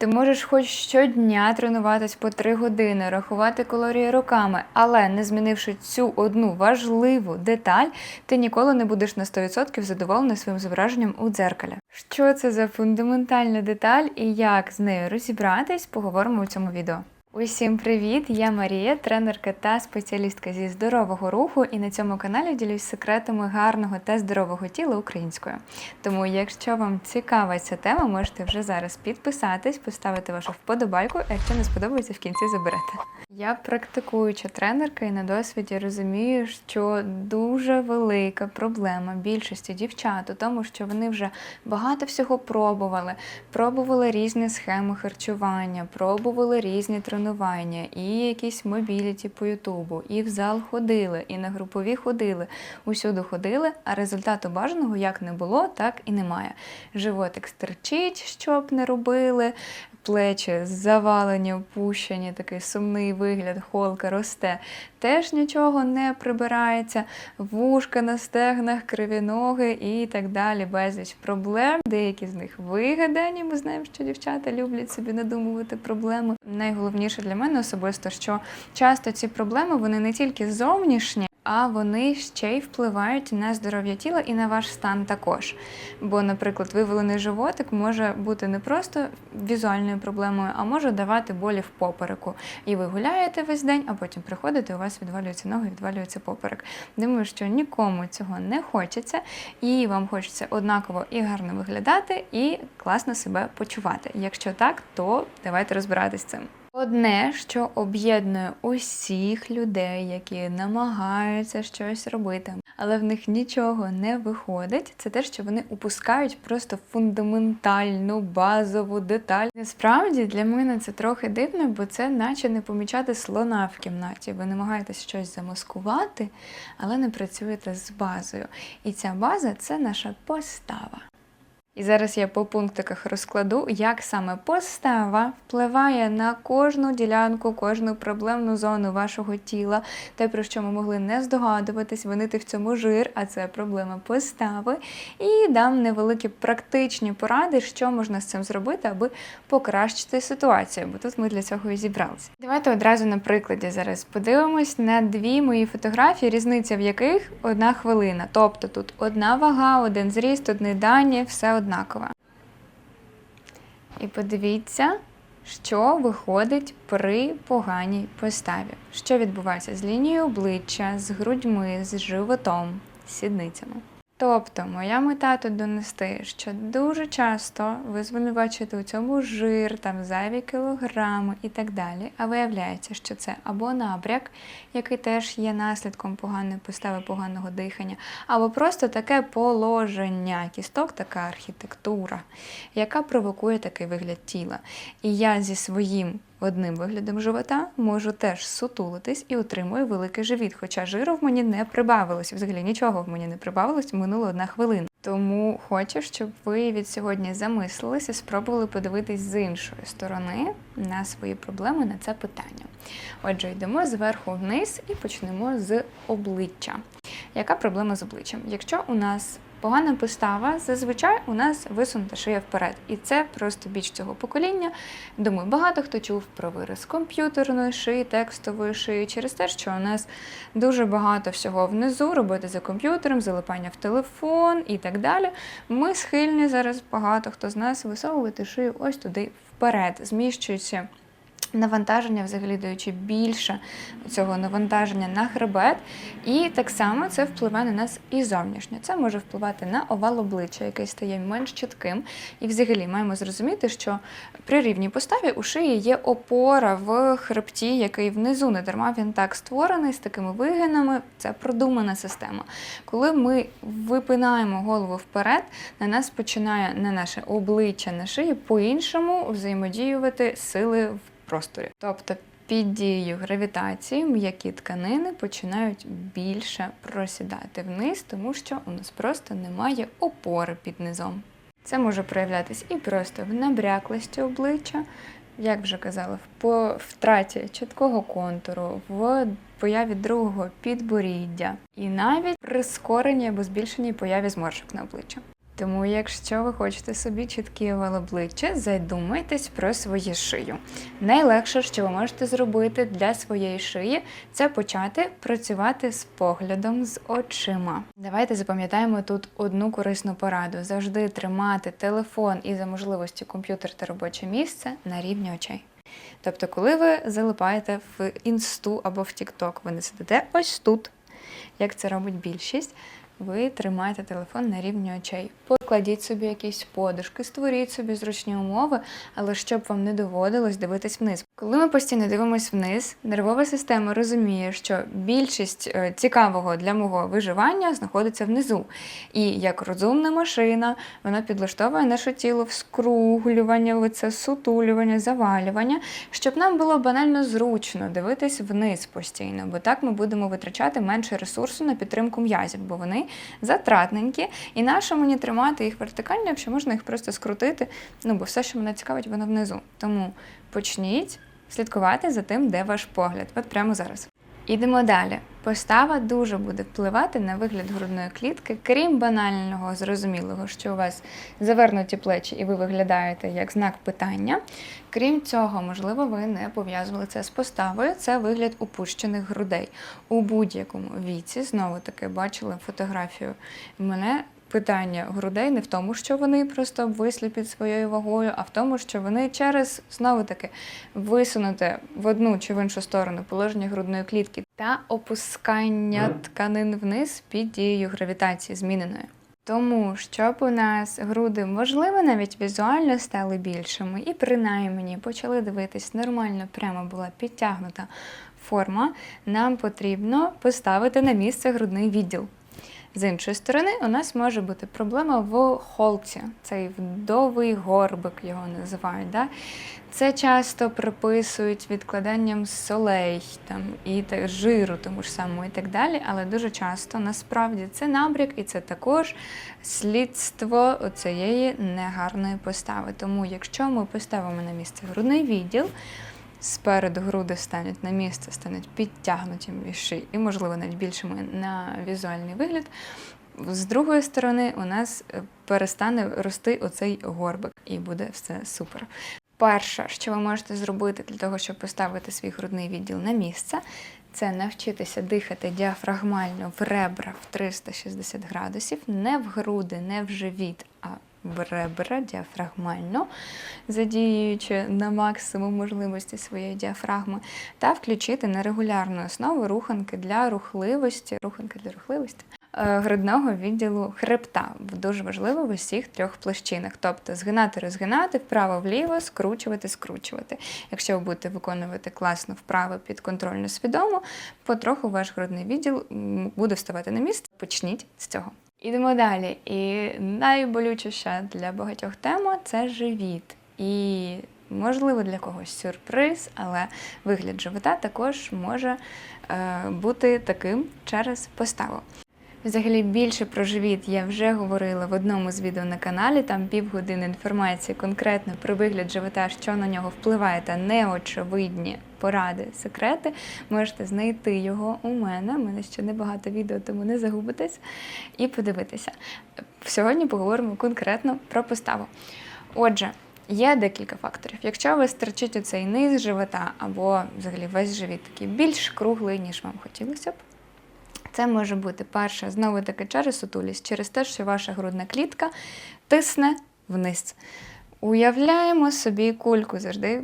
Ти можеш хоч щодня тренуватись по 3 години, рахувати калорії руками, але не змінивши цю одну важливу деталь, ти ніколи не будеш на 100% задоволений своїм зображенням у дзеркалі. Що це за фундаментальна деталь і як з нею розібратись, поговоримо у цьому відео. Усім привіт! Я Марія, тренерка та спеціалістка зі здорового руху, і на цьому каналі ділюсь секретами гарного та здорового тіла українською. Тому, якщо вам цікава ця тема, можете вже зараз підписатись, поставити вашу вподобайку, а якщо не сподобається, в кінці заберете. Я практикуюча тренерка і на досвіді розумію, що дуже велика проблема більшості дівчат у тому, що вони вже багато всього пробували, пробували різні схеми харчування, пробували різні тренування, і якісь мобіліті по Ютубу, і в зал ходили, і на групові ходили, усюди ходили, а результату бажаного як не було, так і немає. Животик стерчить, щоб не робили. Плечі завалені, опущені, такий сумний вигляд, холка росте. Теж нічого не прибирається, вушка на стегнах, криві ноги і так далі. Безліч проблем. Деякі з них вигадані. Ми знаємо, що дівчата люблять собі надумувати проблеми. Найголовніше для мене особисто, що часто ці проблеми вони не тільки зовнішні. А вони ще й впливають на здоров'я тіла і на ваш стан також. Бо, наприклад, вивалений животик може бути не просто візуальною проблемою, а може давати болі в попереку. І ви гуляєте весь день, а потім приходите, у вас відвалюються ноги, відвалюється поперек. Думаю, що нікому цього не хочеться, і вам хочеться однаково і гарно виглядати, і класно себе почувати. Якщо так, то давайте розбиратись з цим. Одне, що об'єднує усіх людей, які намагаються щось робити, але в них нічого не виходить, це те, що вони упускають просто фундаментальну базову деталь. Насправді для мене це трохи дивно, бо це наче не помічати слона в кімнаті. Ви намагаєтесь щось замаскувати, але не працюєте з базою. І ця база це наша постава. І зараз я по пунктиках розкладу, як саме постава впливає на кожну ділянку, кожну проблемну зону вашого тіла, те, про що ми могли не здогадуватись, винити в цьому жир, а це проблема постави. І дам невеликі практичні поради, що можна з цим зробити, аби покращити ситуацію, бо тут ми для цього і зібралися. Давайте одразу на прикладі зараз подивимось на дві мої фотографії, різниця в яких одна хвилина. Тобто тут одна вага, один зріст, одні дані, все однакове. І подивіться, що виходить при поганій поставі. Що відбувається з лінією обличчя, з грудьми, з животом, з сідницями. Тобто, моя мета тут донести, що дуже часто ви звинувачуєте у цьому жир, там зайві кілограми і так далі. А виявляється, що це або набряк, який теж є наслідком поганої постави, поганого дихання, або просто таке положення кісток, така архітектура, яка провокує такий вигляд тіла. І я зі своїм одним виглядом живота можу теж сутулитись і отримую великий живіт. Хоча жиру в мені не прибавилось, взагалі нічого в мені не прибавилось, минула одна хвилина. Тому хочу, щоб ви від сьогодні замислилися, спробували подивитись з іншої сторони на свої проблеми на це питання. Отже, йдемо зверху вниз і почнемо з обличчя. Яка проблема з обличчям? Якщо у нас Погана постава, зазвичай у нас висунута шия вперед. І це просто біч цього покоління. Думаю, багато хто чув про вираз комп'ютерної шиї, текстової шиї, через те, що у нас дуже багато всього внизу, роботи за комп'ютером, залипання в телефон і так далі. Ми схильні зараз багато хто з нас висовувати шию ось туди вперед, зміщуючи навантаження, взагалі даючи більше цього навантаження на хребет. І так само це впливає на нас і зовнішньо. Це може впливати на овал обличчя, який стає менш чітким. І взагалі маємо зрозуміти, що при рівній поставі у шиї є опора в хребті, який внизу не дарма він так створений з такими вигинами. Це продумана система. Коли ми випинаємо голову вперед, на нас починає на наше обличчя на шиї по-іншому взаємодіювати сили в просторі. Тобто під дією гравітації м'які тканини починають більше просідати вниз, тому що у нас просто немає опори під низом. Це може проявлятися і просто в набряклості обличчя, як вже казала, в втраті чіткого контуру, в появі другого підборіддя, і навіть прискоренні або збільшеній появі зморшок на обличчя. Тому, якщо ви хочете собі чіткий овал обличчя, задумайтесь про свою шию. Найлегше, що ви можете зробити для своєї шиї, це почати працювати з поглядом з очима. Давайте запам'ятаємо тут одну корисну пораду: завжди тримати телефон і за можливості комп'ютер та робоче місце на рівні очей. Тобто, коли ви залипаєте в інсту або в TikTok, ви не сидите ось тут, як це робить більшість. Ви тримаєте телефон на рівні очей. Покладіть собі якісь подушки, створіть собі зручні умови, але щоб вам не доводилось дивитись вниз. Коли ми постійно дивимося вниз, нервова система розуміє, що більшість е, цікавого для мого виживання знаходиться внизу. І як розумна машина, вона підлаштовує наше тіло в скруглювання, лице сутулювання, завалювання, щоб нам було банально зручно дивитись вниз постійно, бо так ми будемо витрачати менше ресурсу на підтримку м'язів, бо вони затратненькі, і нащо мені тримати їх вертикально, якщо можна їх просто скрутити. Ну бо все, що мене цікавить, воно внизу. Тому почніть слідкувати за тим, де ваш погляд. От прямо зараз. Ідемо далі. Постава дуже буде впливати на вигляд грудної клітки, крім банального, зрозумілого, що у вас завернуті плечі і ви виглядаєте як знак питання. Крім цього, можливо, ви не пов'язували це з поставою. Це вигляд опущених грудей. У будь-якому віці, знову таки, бачила фотографію мене. Питання грудей не в тому, що вони просто обвислі під своєю вагою, а в тому, що вони через знову таки висунуте в одну чи в іншу сторону положення грудної клітки та опускання тканин вниз під дією гравітації зміненою. Тому, щоб у нас груди, можливо, навіть візуально стали більшими, і принаймні почали дивитись нормально, прямо була підтягнута форма, нам потрібно поставити на місце грудний відділ. З іншої сторони, у нас може бути проблема в холці, цей вдовий горбик його називають. Да? Це часто приписують відкладанням солей там, і та- жиру, тому ж самому і так далі. Але дуже часто насправді це набряк, і це також слідство цієї негарної постави. Тому, якщо ми поставимо на місце грудний відділ, спереду груди стануть на місце, стануть підтягнутіші і, можливо, навіть більшими на візуальний вигляд. З другої сторони, у нас е, перестане рости оцей горбик, і буде все супер. Перше, що ви можете зробити для того, щоб поставити свій грудний відділ на місце, це навчитися дихати діафрагмально в ребра в 360 градусів, не в груди, не в живіт, ребра діафрагмально, задіюючи на максимум можливості своєї діафрагми, та включити на регулярну основу руханки для рухливості, руханки для рухливості. е, Грудного відділу хребта дуже важливо в усіх трьох площинах, тобто згинати, розгинати, вправо-вліво, скручувати, скручувати. Якщо ви будете виконувати класно вправо підконтрольно свідомо, потроху ваш грудний відділ буде вставати на місце. Почніть з цього. Ідемо далі. І найболючіша для багатьох тема це живіт. І можливо для когось сюрприз, але вигляд живота також може е, бути таким через поставу. Взагалі більше про живіт я вже говорила в одному з відео на каналі. Там півгодини інформації конкретно про вигляд живота, що на нього впливає, та неочевидні поради, секрети. Можете знайти його у мене. У мене ще небагато відео, тому не загубитесь і подивитися. Сьогодні поговоримо конкретно про поставу. Отже. Є декілька факторів. Якщо ви стерчить оцей низ живота або взагалі весь живіт такий більш круглий, ніж вам хотілося б, це може бути перше, знову таки через сутулість, через те, що ваша грудна клітка тисне вниз. Уявляємо собі кульку, завжди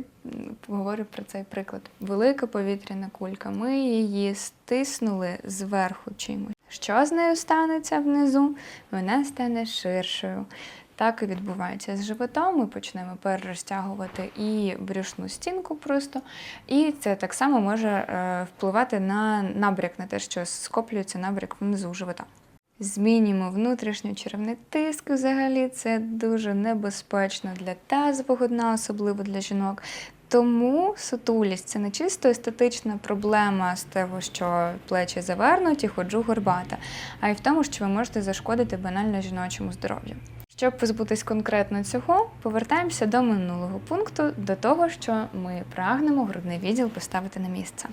говорю про цей приклад. Велика повітряна кулька. Ми її стиснули зверху чимось. Що з нею станеться внизу? Вона стане ширшою. Так і відбувається з животом. Ми почнемо перерозтягувати і брюшну стінку просто. І це так само може е, впливати на набряк, на те, що скоплюється набряк внизу живота. Змінюємо внутрішньочеревний тиск взагалі. Це дуже небезпечно для тазового дна, особливо для жінок. Тому сутулість це не чисто естетична проблема з того, що плечі завернуті, ходжу горбата, а й в тому, що ви можете зашкодити банально жіночому здоров'ю. Щоб позбутись конкретно цього, повертаємося до минулого пункту, до того, що ми прагнемо грудний відділ поставити на місце.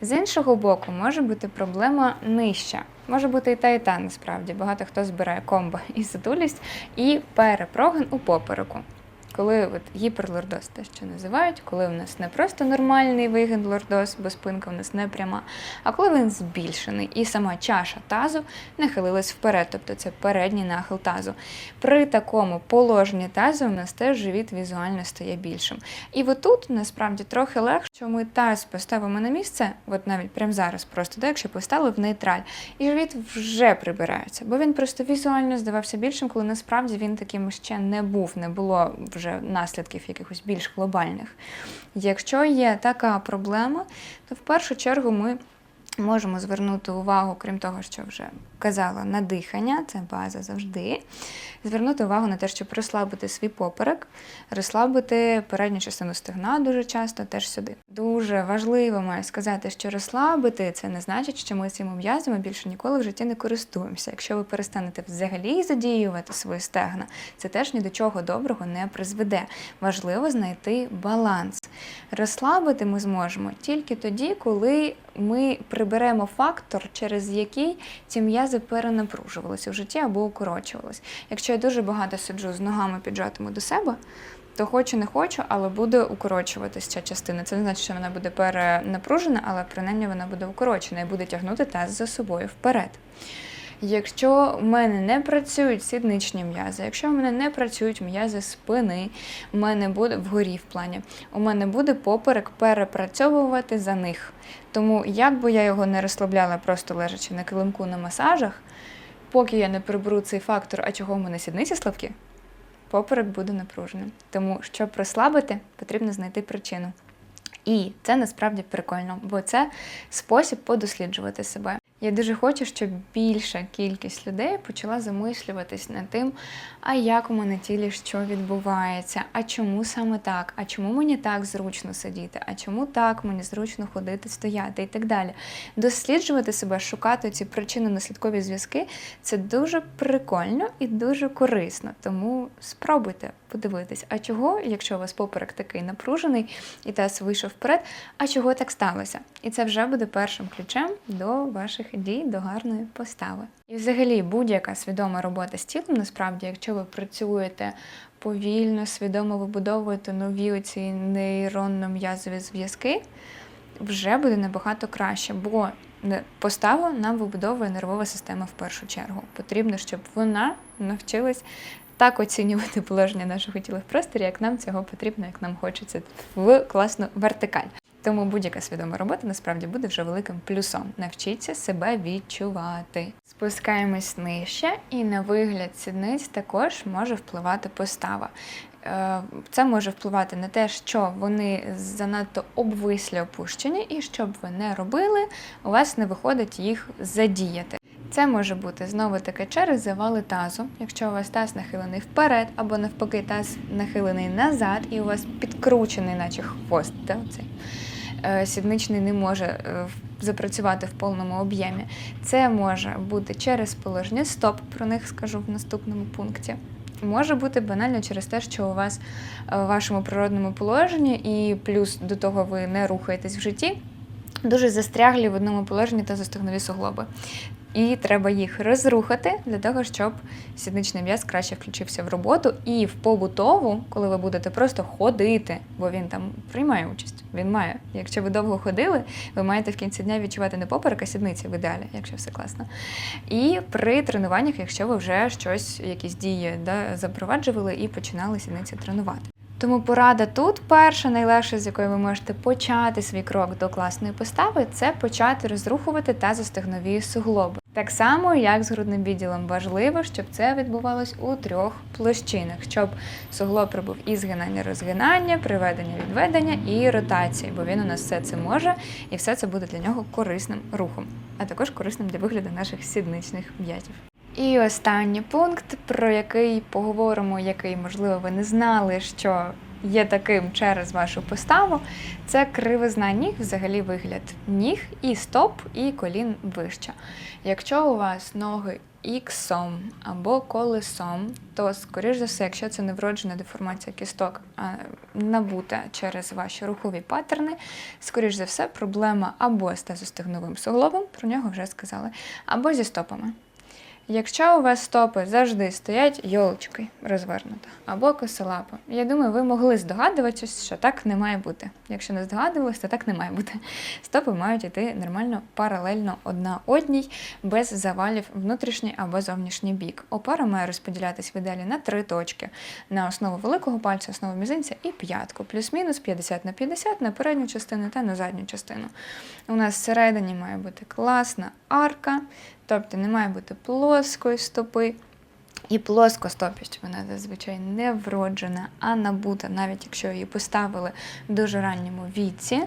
З іншого боку, може бути проблема нижча. Може бути і та, і та насправді. Багато хто збирає комбо і сутулість, і перепрогин у попереку. Коли от гіперлордоз, те, що називають, коли у нас не просто нормальний вигин лордоз, бо спинка у нас не пряма, а коли він збільшений і сама чаша тазу нахилилась вперед, тобто це передній нахил тазу. При такому положенні тазу у нас теж живіт візуально стає більшим. І отут насправді трохи легше, що ми таз поставимо на місце, от навіть прямо зараз, просто так, якщо поставили в нейтраль, і живіт вже прибирається, бо він просто візуально здавався більшим, коли насправді він таким ще не був, не було вже наслідків якихось більш глобальних. Якщо є така проблема, то в першу чергу ми можемо звернути увагу, крім того, що вже казала, на дихання, це база завжди. Звернути увагу на те, щоб розслабити свій поперек, розслабити передню частину стегна дуже часто теж сюди. Дуже важливо маю сказати, що розслабити це не значить, що ми цими м'язами більше ніколи в житті не користуємося. Якщо ви перестанете взагалі задіювати свої стегна, це теж ні до чого доброго не призведе. Важливо знайти баланс. Розслабити ми зможемо тільки тоді, коли ми приберемо фактор, через який ці м'язи перенапружувалися в житті або укорочувалися. Якщо я дуже багато сиджу з ногами піджатими до себе, то хочу не хочу, але буде укорочуватися ця частина. Це не значить, що вона буде перенапружена, але принаймні вона буде укорочена і буде тягнути таз за собою вперед. Якщо в мене не працюють сідничні м'язи, якщо в мене не працюють м'язи спини, у мене буде вгорі в плані, у мене буде поперек перепрацьовувати за них. Тому як би я його не розслабляла, просто лежачи на килимку на масажах, поки я не приберу цей фактор, а чого в мене сідниці слабкі, поперек буде напруженим. Тому, щоб розслабити, потрібно знайти причину. І це насправді прикольно, бо це спосіб подосліджувати себе. Я дуже хочу, щоб більша кількість людей почала замислюватись над тим, а як у мене тілі що відбувається, а чому саме так, а чому мені так зручно сидіти, а чому так мені зручно ходити, стояти і так далі. Досліджувати себе, шукати ці причинно-наслідкові зв'язки це дуже прикольно і дуже корисно. Тому спробуйте подивитись, а чого, якщо у вас поперек такий напружений і таз вийшов вперед, а чого так сталося? І це вже буде першим ключем до ваших дій, до гарної постави. І взагалі будь-яка свідома робота з тілом, насправді, якщо ви працюєте повільно, свідомо вибудовуєте нові оці нейронно-м'язові зв'язки, вже буде набагато краще, бо поставу нам вибудовує нервова система в першу чергу. Потрібно, щоб вона навчилась так оцінювати положення нашого тіла в просторі, як нам цього потрібно, як нам хочеться в класну вертикаль. Тому будь-яка свідома робота насправді буде вже великим плюсом. Навчіться себе відчувати. Спускаємось нижче, і на вигляд сідниць також може впливати постава. Е, Це може впливати на те, що вони занадто обвислі опущені, і що б ви не робили, у вас не виходить їх задіяти. Це може бути знову таки через завали тазу, якщо у вас таз нахилений вперед, або навпаки таз нахилений назад, і у вас підкручений, наче хвост. Да, оцей. Е, Сідничний не може е, запрацювати в повному об'ємі. Це може бути через положення стоп, про них скажу в наступному пункті. Може бути банально через те, що у вас е, в вашому природному положенні, і плюс до того ви не рухаєтесь в житті, дуже застряглі в одному положенні та застегнові суглоби. І треба їх розрухати для того, щоб сідничний м'яз краще включився в роботу і в побутову, коли ви будете просто ходити, бо він там приймає участь. Він має. Якщо ви довго ходили, ви маєте в кінці дня відчувати не поперек, а сідниці в ідеалі, якщо все класно. І при тренуваннях, якщо ви вже щось, якісь дії да, запроваджували і починали сідниці тренувати. Тому порада тут перша, найлегша, з якої ви можете почати свій крок до класної постави, це почати розрухувати тазостегнові суглоби. Так само, як з грудним відділом, важливо, щоб це відбувалось у трьох площинах, щоб суглоб робив і згинання, розгинання, приведення, відведення і ротації, бо він у нас все це може, і все це буде для нього корисним рухом, а також корисним для вигляду наших сідничних м'язів. І останній пункт, про який поговоримо, який, можливо, ви не знали, що є таким через вашу поставу, це кривизна ніг, взагалі вигляд ніг і стоп, і колін вище. Якщо у вас ноги іксом або колесом, то, скоріш за все, якщо це не вроджена деформація кісток, а набута через ваші рухові паттерни, скоріш за все, проблема або з тазостегновим суглобом, про нього вже сказали, або зі стопами. Якщо у вас стопи завжди стоять йолочкою розвернуто або косолапо, я думаю, ви могли здогадуватися, що так не має бути. Якщо не здогадувалися, то так не має бути. Стопи мають йти нормально паралельно одна одній, без завалів внутрішній або зовнішній бік. Опора має розподілятись в ідеалі на три точки: на основу великого пальця, основу мізинця і п'ятку, плюс-мінус 50 на 50 на передню частину та на задню частину. У нас всередині має бути класна арка. Тобто не має бути плоскої стопи. І плоскостопість вона зазвичай не вроджена, а набута, навіть якщо її поставили в дуже ранньому віці,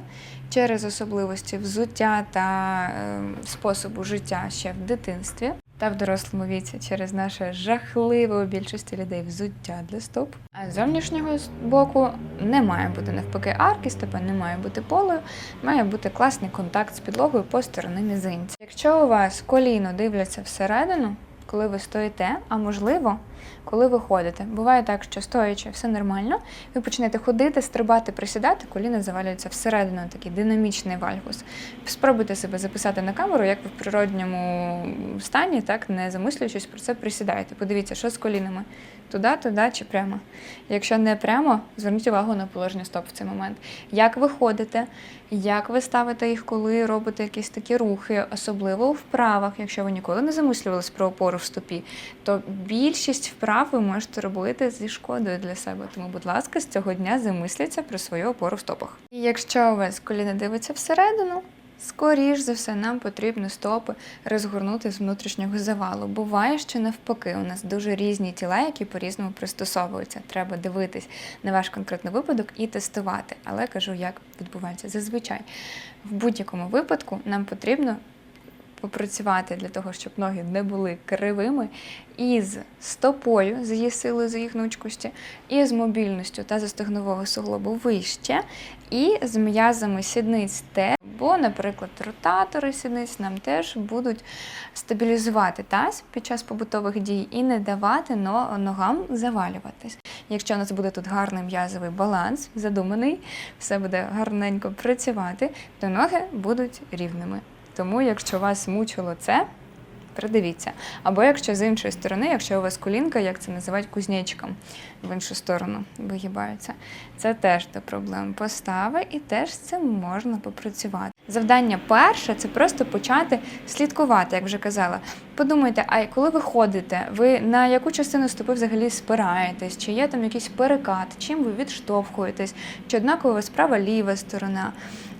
через особливості взуття та е, способу життя ще в дитинстві та в дорослому віці через наше жахливе у більшості людей взуття для стоп. А з зовнішнього боку не має бути навпаки арки, стопа не має бути полою, має бути класний контакт з підлогою по сторони мізинця. Якщо у вас коліно дивляться всередину, коли ви стоїте, а можливо, коли ви ходите. Буває так, що стоячи все нормально, ви почнете ходити, стрибати, присідати, коліна завалюються всередину, такий динамічний вальгус. Спробуйте себе записати на камеру, як ви в природньому стані, так не замислюючись про це, присідаєте. Подивіться, що з колінами. Туди, туди чи прямо. Якщо не прямо, зверніть увагу на положення стоп в цей момент. Як ви ходите, як ви ставите їх, коли робите якісь такі рухи, особливо у вправах, якщо ви ніколи не замислювались про опору в стопі, то більшість вправ ви можете робити зі шкодою для себе. Тому, будь ласка, з цього дня замисліться про свою опору в стопах. І якщо у вас коліна дивиться всередину, Скоріш за все, нам потрібно стопи розгорнути з внутрішнього завалу. Буває, що навпаки, у нас дуже різні тіла, які по-різному пристосовуються. Треба дивитись на ваш конкретний випадок і тестувати. Але кажу, як відбувається зазвичай. В будь-якому випадку нам потрібно попрацювати для того, щоб ноги не були кривими, і з стопою, з її силою, з її гнучкості, і з мобільністю та застегнового суглобу вище, і з м'язами сідниць те. Бо, наприклад, ротатори сідниць нам теж будуть стабілізувати таз під час побутових дій і не давати ногам завалюватись. Якщо у нас буде тут гарний м'язовий баланс, задуманий, все буде гарненько працювати, то ноги будуть рівними. Тому, якщо вас мучило це, придивіться. Або якщо з іншої сторони, якщо у вас колінка, як це називають кузнечиком, в іншу сторону вигибаються, це теж до проблем постави, і теж з цим можна попрацювати. Завдання перше це просто почати слідкувати, як вже казала. Подумайте, а коли ви ходите, ви на яку частину стопи взагалі спираєтесь, чи є там якийсь перекат, чим ви відштовхуєтесь, чи однаково у вас права ліва сторона.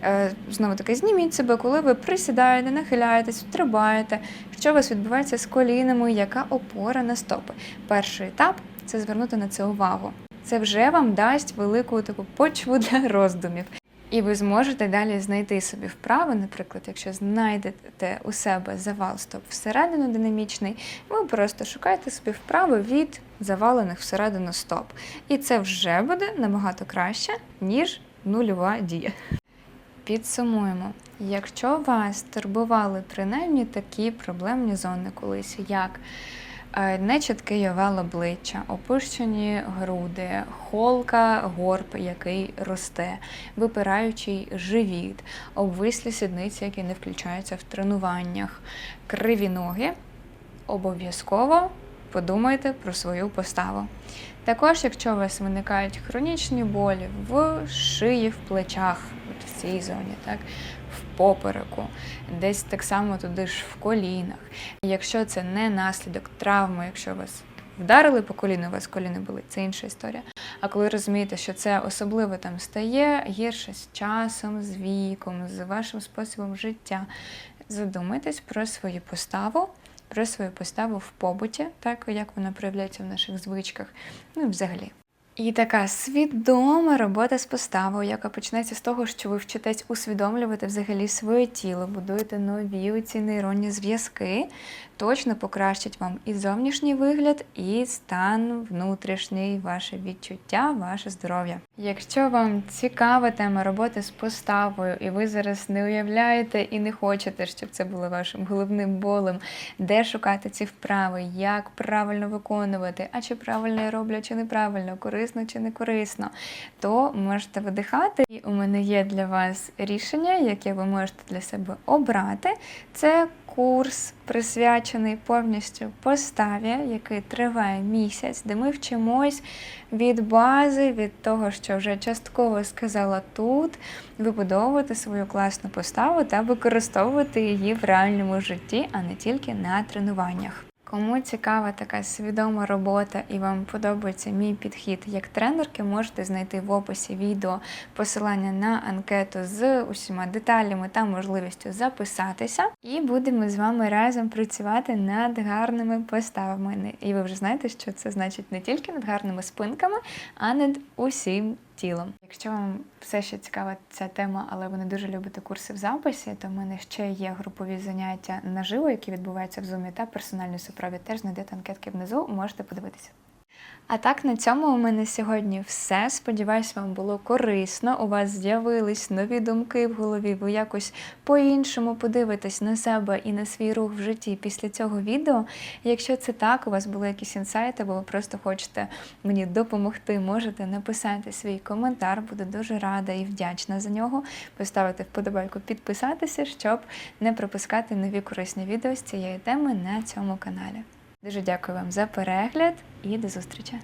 Е, Знову таки, зніміть себе, коли ви присідаєте, нахиляєтесь, стрибаєте, що у вас відбувається з колінами, яка опора на стопи. Перший етап це звернути на це увагу. Це вже вам дасть велику таку почву для роздумів. І ви зможете далі знайти собі вправи, наприклад, якщо знайдете у себе завал стоп всередину динамічний, ви просто шукаєте собі вправи від завалених всередину стоп. І це вже буде набагато краще, ніж нульова дія. Підсумуємо, якщо вас турбували принаймні такі проблемні зони колись, як нечіткий овал обличчя, опущені груди, холка, горб, який росте, випираючий живіт, обвислі сідниці, які не включаються в тренуваннях, криві ноги, обов'язково подумайте про свою поставу. Також, якщо у вас виникають хронічні болі в шиї, в плечах, в цій зоні, так, попереку, десь так само туди ж в колінах. Якщо це не наслідок травми, якщо вас вдарили по коліну, у вас коліни були, це інша історія. А коли розумієте, що це особливо там стає гірше з часом, з віком, з вашим способом життя, задумайтесь про свою поставу про свою поставу в побуті, так як вона проявляється в наших звичках, ну і взагалі. І така свідома робота з поставою, яка почнеться з того, що ви вчитесь усвідомлювати взагалі своє тіло, будуєте нові ці нейронні зв'язки, точно покращать вам і зовнішній вигляд, і стан внутрішній, ваше відчуття, ваше здоров'я. Якщо вам цікава тема роботи з поставою, і ви зараз не уявляєте і не хочете, щоб це було вашим головним болем, де шукати ці вправи, як правильно виконувати, а чи правильно я роблю, чи неправильно, корисно чи не корисно, то можете видихати. І у мене є для вас рішення, яке ви можете для себе обрати. Це курс присвячений повністю поставі, який триває місяць, де ми вчимось від бази, від того, що вже частково сказала тут, вибудовувати свою класну поставу та використовувати її в реальному житті, а не тільки на тренуваннях. Кому цікава така свідома робота і вам подобається мій підхід як тренерки, можете знайти в описі відео посилання на анкету з усіма деталями та можливістю записатися. І будемо з вами разом працювати над гарними поставами. І ви вже знаєте, що це значить не тільки над гарними спинками, а над усім тілом. Якщо вам все ще цікава ця тема, але ви не дуже любите курси в записі, то в мене ще є групові заняття наживо, які відбуваються в зумі та персональний супровід. Теж знайдете анкетки внизу, можете подивитися. А так, на цьому у мене сьогодні все. Сподіваюсь, вам було корисно. У вас з'явились нові думки в голові. Ви якось по-іншому подивитесь на себе і на свій рух в житті після цього відео. Якщо це так, у вас були якісь інсайти, або ви просто хочете мені допомогти, можете написати свій коментар. Буду дуже рада і вдячна за нього. Поставити вподобайку, підписатися, щоб не пропускати нові корисні відео з цієї теми на цьому каналі. Дуже дякую вам за перегляд і до зустрічі!